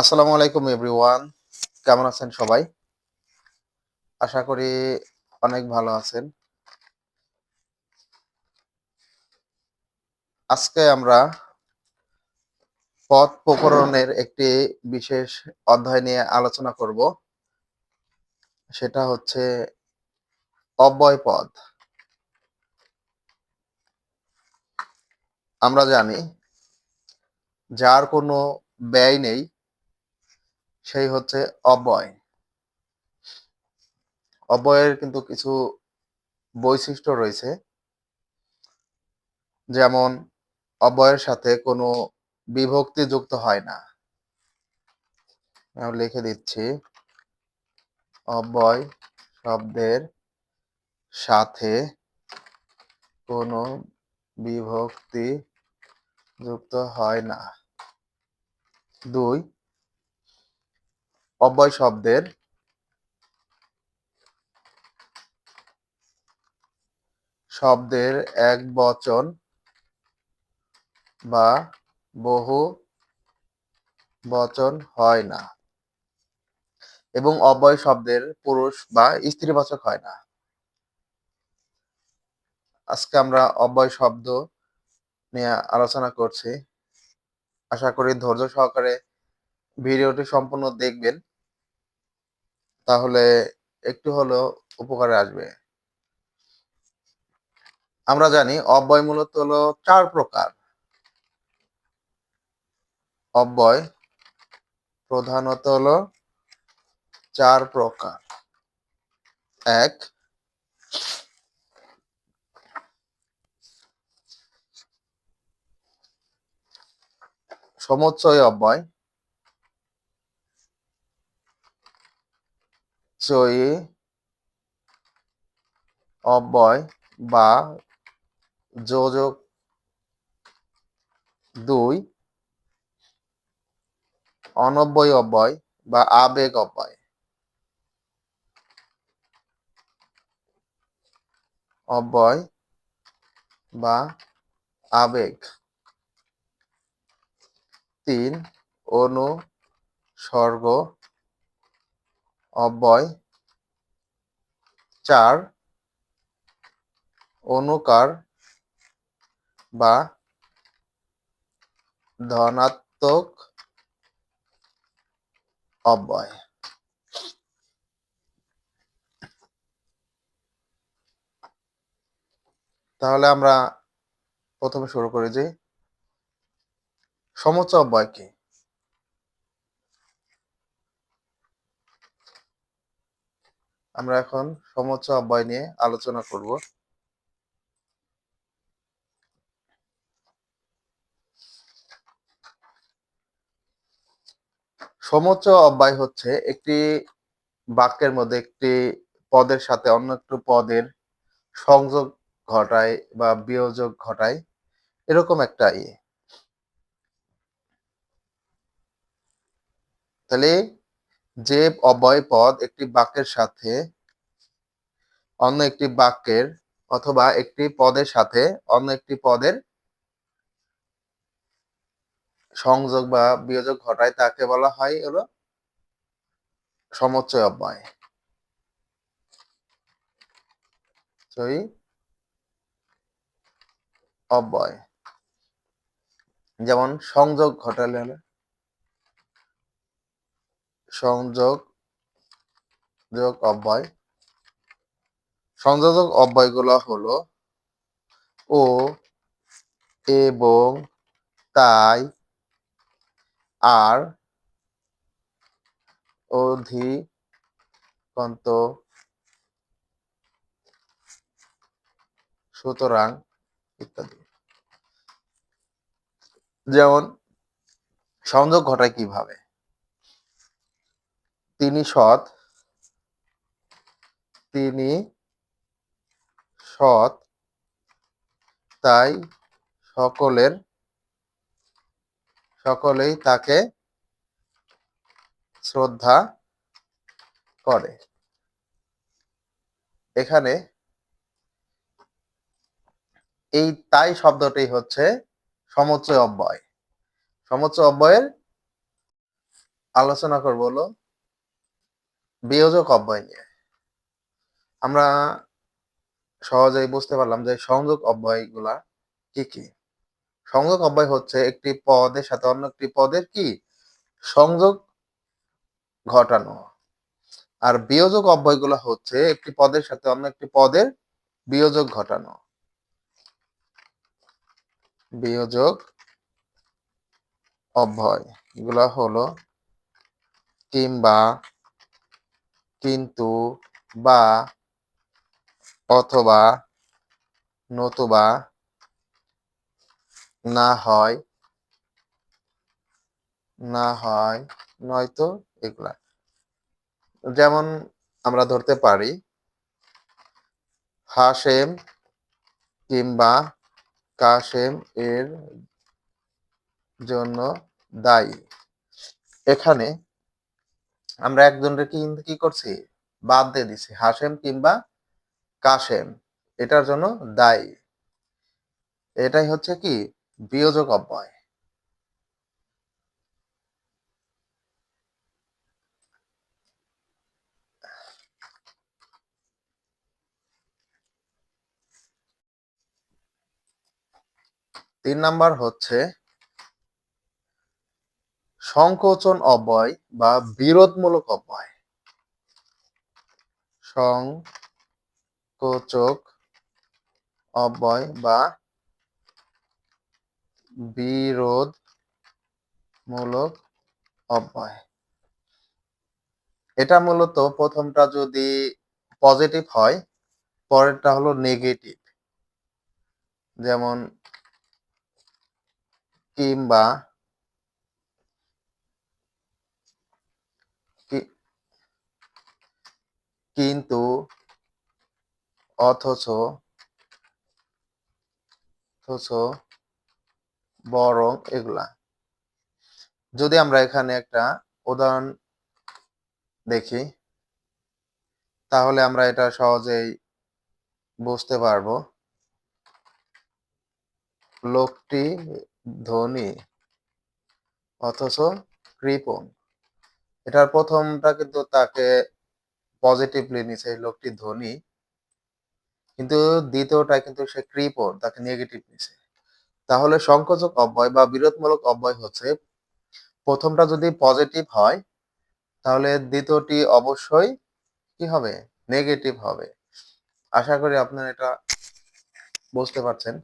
আসসালামু আলাইকুম এভরিওয়ান কেমন আছেন সবাই? আশা করি অনেক ভালো আছেন। আজকে আমরা পথ প্রকরণের একটি বিশেষ অধ্যায় নিয়ে আলোচনা করব। সেটা হচ্ছে অব্যয় পদ আমরা জানি, যার কোনো ব্যয় নেই সেই হচ্ছে অব্যয় অব্যয়ের কিন্তু কিছু বৈশিষ্ট্য রয়েছে। যেমন অব্যয়ের সাথে কোনো বিভক্তি যুক্ত হয় না। লিখে দিচ্ছি অব্যয় শব্দের সাথে কোনো বিভক্তি যুক্ত হয় না। দুই অব্যয় শব্দের। শব্দের এক বচন বা বহু বচন হয় না এবং অব্যয় শব্দের পুরুষ বা স্ত্রীবাচক হয় না। আজকে আমরা অব্যয় শব্দ নিয়ে আলোচনা করছি। আশা করি ধৈর্য সহকারে ভিডিওটি সম্পূর্ণ দেখবেন। তাহলে একটু হলেও উপকারে আসবে। আমরা জানি অব্যয় মূলত হলো চার প্রকার। অব্যয় প্রধানত হলো চার প্রকার। এক, সমুচ্চয় অব্যয়। চয়ী অব্যয় বা যোজক দুই অনব্যয় অব্যয় বা আবেগ অব্যয়। অব্যয় বা আবেগ। তিন অনুসর্গ অব্যয় চার অনুকার বা ধনাত্মক অব্যয়। তাহলে আমরা প্রথমে শুরু করি যে সমুচ্চ অব্যয় কি? আমরা এখন সমুচ্চ অব্যয় নিয়ে আলোচনা করব। সমুচ্চ অব্যয় হচ্ছে একটি বাক্যের মধ্যে একটি পদের সাথে অন্য একটি পদের সংযোগ ঘটায় বা বিয়োজক ঘটায় এরকম একটা ইয়ে। তাহলে যে অব্যয় পদ একটি বাক্যের সাথে অন্য একটি বাক্যের অথবা একটি পদের সাথে অন্য একটি পদের সংযোগ বা বিয়োজক ঘটায়, তাকে বলা হয় হলো সমচ্চয় অব্যয়। অব্যয়। যেমন সংযোগ ঘটালে হলে সংযোগ যোগ অব্যয়। সংযোজক অব্যয়গুলো হলো ও, এবং, তাই, আর, অধিকন্ত। সুতরাং ইত্যাদি। যেমন সংযোগ ঘটায় কীভাবে? তিনি সৎ। তিনি সৎ। তাই সকলের, সকলেই তাকে শ্রদ্ধা করে। এখানে এই তাই শব্দটি হচ্ছে সমুচ্চয় অব্যয়। সমুচ্চয় অব্যয়ের আলোচনা করব বিয়োজক অব্যয় নিয়ে। আমরা সহজেই বুঝতে পারলাম যে সংযোগ অব্যয়গুলা কি কি। সংযোগ অব্যয় হচ্ছে একটি পদের সাথে অন্য একটি পদের কি? সংযোগ ঘটানো। আর বিয়োজক অব্যয়গুলো হচ্ছে একটি পদের সাথে অন্য একটি পদের বিয়োজক ঘটানো। বিয়োজক অব্যয় এগুলো হলো কিংবা কিন্তু বা অথবা নতুবা না হয় না হয় নয়তো এগুলা। যেমন আমরা ধরতে পারি হাসেম কিংবা কাসেম এর জন্য দায়ী। এখানে আমরা একজনকে কিন্তু কি করছি? বাদ দিয়ে দিছি হাসেম কিংবা কাসেম এটার জন্য দায়ী। এটাই হচ্ছে কি? বিয়োজক অব্যয়। তিন নাম্বার হচ্ছে সংকোচন অব্যয় বা বিরোধমূলক অব্যয়। সংকোচক অব্যয় বা বিরোধ মূলক অব্যয়। এটা মূলত প্রথমটা যদি পজিটিভ হয়, পরেরটা হলো নেগেটিভ যেমন কিংবা কিন্তু অথচ অথচ বরং এগুলা। যদি আমরা এখানে একটা উদাহরণ দেখি, তাহলে আমরা এটা সহজেই বুঝতে পারব। লোকটি ধনী অথচ কৃপণ। এটার প্রথমটা কিন্তু তাকে পজিটিভলি নিছে লোকটি ধনী। কিন্তু দ্বিতীয়টা কিন্তু সে কৃপণ, তাকে নেগেটিভ নিছে। তাহলে সংকোচক অব্যয় বা বিরোধমূলক অব্যয় হচ্ছে, প্রথমটা যদি পজিটিভ হয়, তাহলে দ্বিতীয়টি অবশ্যই কি হবে? নেগেটিভ হবে। আশা করি আপনারা এটা বুঝতে পারছেন।